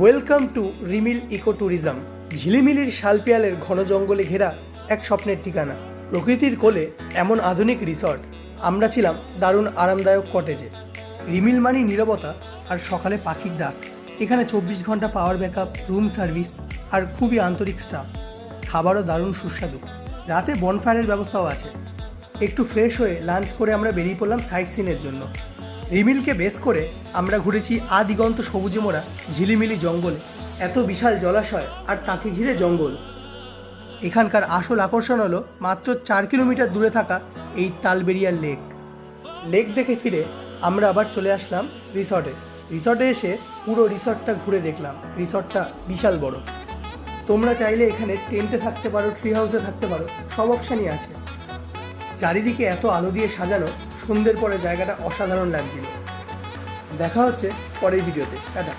Welcome to Rimil eco tourism ঝিলিমিলির শালপিয়ালের ঘন জঙ্গলে ঘেরা এক স্বপ্নের ঠিকানা। প্রকৃতির কোলে এমন আধুনিক রিসর্ট। আমরা ছিলাম দারুণ আরামদায়ক কটেজে। রিমিল মানি নীরবতা আর সকালে পাখির ডাক। এখানে চব্বিশ ঘণ্টা পাওয়ার ব্যাকআপ রুম সার্ভিস আর খুবই আন্তরিক স্টাফ খাবারও দারুণ সুস্বাদু। রাতে বনফায়ারের ব্যবস্থাও আছে। একটু ফ্রেশ হয়ে লাঞ্চ করে আমরা বেরিয়ে পড়লাম সাইট সিনের জন্য। রিমিলকে বেস করে আমরা ঘুরেছি আদিগন্ত সবুজে মোড়া ঝিলিমিলি জঙ্গলে। এত বিশাল জলাশয় আর তাকে ঘিরে জঙ্গল। এখানকার আসল আকর্ষণ হলো মাত্র চার কিলোমিটার দূরে থাকা এই তালবেরিয়ার লেক। লেক দেখে ফিরে আমরা আবার চলে আসলাম রিসর্টে। রিসর্টে এসে পুরো রিসর্টটা ঘুরে দেখলাম। রিসর্টটা বিশাল বড়। তোমরা চাইলে এখানে টেন্টে থাকতে পারো ট্রি হাউসে থাকতে পারো, সব অপশানই আছে। চারিদিকে এত আলো দিয়ে সাজানো সন্ধ্যের পরে জায়গাটা অসাধারণ লাগছিল। দেখা হচ্ছে পরের ভিডিওতে। টাটা।